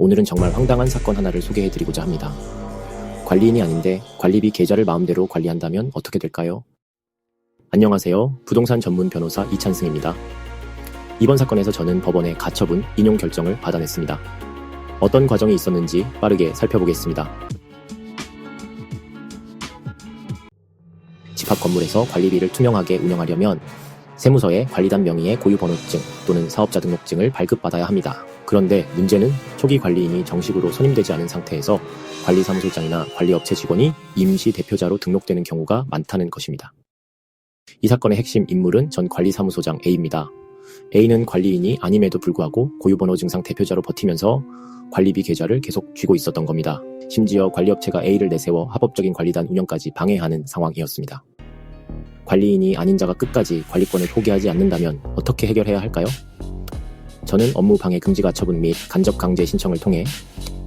오늘은 정말 황당한 사건 하나를 소개해드리고자 합니다. 관리인이 아닌데 관리비 계좌를 마음대로 관리한다면 어떻게 될까요? 안녕하세요. 부동산 전문 변호사 이찬승입니다. 이번 사건에서 저는 법원의 가처분 인용 결정을 받아냈습니다. 어떤 과정이 있었는지 빠르게 살펴보겠습니다. 집합 건물에서 관리비를 투명하게 운영하려면 세무서에 관리단 명의의 고유번호증 또는 사업자 등록증을 발급받아야 합니다. 그런데 문제는 초기 관리인이 정식으로 선임되지 않은 상태에서 관리사무소장이나 관리업체 직원이 임시 대표자로 등록되는 경우가 많다는 것입니다. 이 사건의 핵심 인물은 전 관리사무소장 A입니다. A는 관리인이 아님에도 불구하고 고유번호 증상 대표자로 버티면서 관리비 계좌를 계속 쥐고 있었던 겁니다. 심지어 관리업체가 A를 내세워 합법적인 관리단 운영까지 방해하는 상황이었습니다. 관리인이 아닌 자가 끝까지 관리권을 포기하지 않는다면 어떻게 해결해야 할까요? 저는 업무 방해 금지 가처분 및 간접 강제 신청을 통해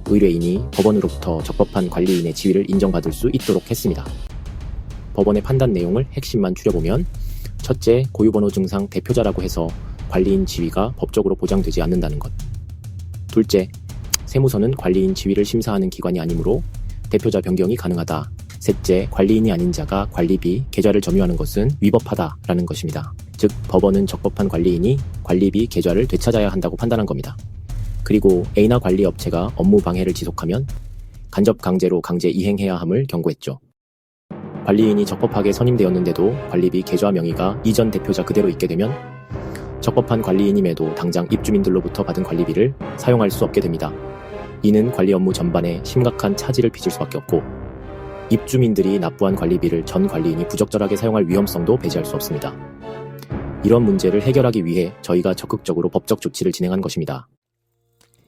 의뢰인이 법원으로부터 적법한 관리인의 지위를 인정받을 수 있도록 했습니다. 법원의 판단 내용을 핵심만 추려보면 첫째, 고유번호 증상 대표자라고 해서 관리인 지위가 법적으로 보장되지 않는다는 것. 둘째, 세무서는 관리인 지위를 심사하는 기관이 아니므로 대표자 변경이 가능하다. 셋째, 관리인이 아닌 자가 관리비, 계좌를 점유하는 것은 위법하다라는 것입니다. 즉, 법원은 적법한 관리인이 관리비, 계좌를 되찾아야 한다고 판단한 겁니다. 그리고 A나 관리 업체가 업무 방해를 지속하면 간접 강제로 강제 이행해야 함을 경고했죠. 관리인이 적법하게 선임되었는데도 관리비 계좌 명의가 이전 대표자 그대로 있게 되면 적법한 관리인임에도 당장 입주민들로부터 받은 관리비를 사용할 수 없게 됩니다. 이는 관리 업무 전반에 심각한 차질을 빚을 수밖에 없고 입주민들이 납부한 관리비를 전 관리인이 부적절하게 사용할 위험성도 배제할 수 없습니다. 이런 문제를 해결하기 위해 저희가 적극적으로 법적 조치를 진행한 것입니다.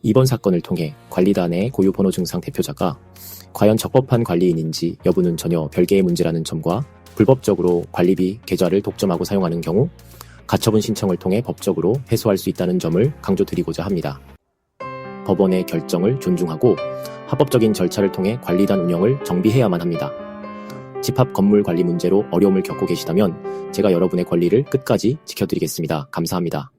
이번 사건을 통해 관리단의 고유번호 증상 대표자가 과연 적법한 관리인인지 여부는 전혀 별개의 문제라는 점과 불법적으로 관리비 계좌를 독점하고 사용하는 경우 가처분 신청을 통해 법적으로 해소할 수 있다는 점을 강조드리고자 합니다. 법원의 결정을 존중하고 합법적인 절차를 통해 관리단 운영을 정비해야만 합니다. 집합 건물 관리 문제로 어려움을 겪고 계시다면 제가 여러분의 권리를 끝까지 지켜드리겠습니다. 감사합니다.